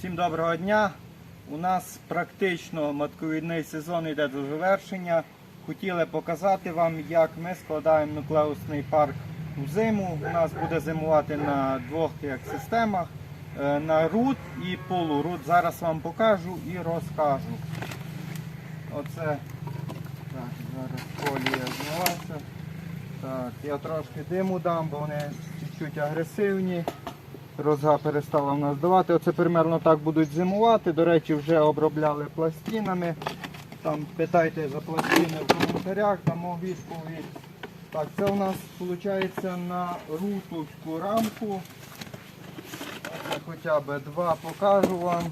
Всім доброго дня. У нас практично матковідний сезон йде до завершення. Хотіли показати вам, як ми складаємо нуклеусний парк в зиму. У нас буде зимувати на двох як системах е, на рут і полурут. Зараз вам покажу і розкажу. Оце так, зараз колія змилася. Так, я трошки диму дам, бо вони чуть-чуть агресивні. Розга перестала в нас давати. Оце примерно так будуть зимувати. До речі, вже обробляли пластинами. Там питайте за пластини в коментарях, дамо відповідь. Так, це у нас виходить на рутовську рамку. Це хоча б два покажу вам.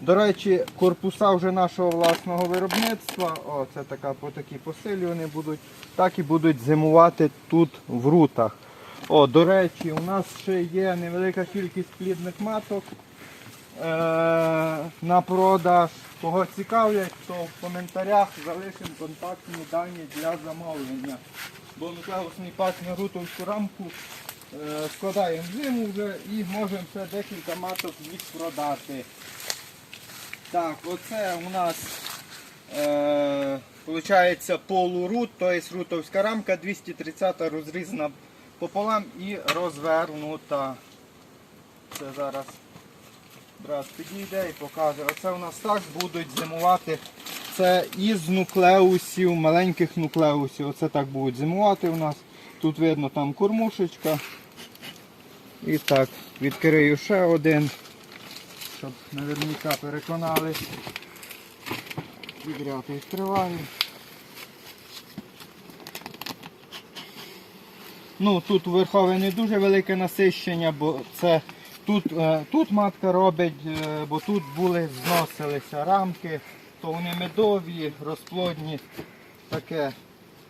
До речі, корпуса вже нашого власного виробництва. О, це така, по такі посилі вони будуть. Так і будуть зимувати тут в рутах. О, до речі, у нас ще є невелика кількість плідних маток е- на продаж. Кого цікавлять, то в коментарях залишимо контактні дані для замовлення. Бо нуклеусний пак на рутовську рамку е- складаємо зиму вже і можемо ще декілька маток їх продати. Так, оце у нас е, виходить полурут, тобто рутовська рамка 230 розрізана пополам і розвернута. Це зараз брат підійде і покаже. Оце у нас так будуть зимувати. Це із нуклеусів, маленьких нуклеусів. Оце так будуть зимувати у нас. Тут видно там кормушечка. І так, відкрию ще один, щоб наверняка переконались. Відряд відкриваю. Ну, тут верхове не дуже велике насищення, бо це тут, е, тут матка робить, е, бо тут були, зносилися рамки, то вони медові, розплодні. Таке.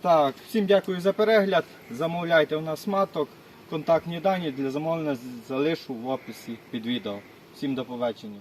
Так, всім дякую за перегляд. Замовляйте у нас маток. Контактні дані для замовлення залишу в описі під відео. Всім до побачення.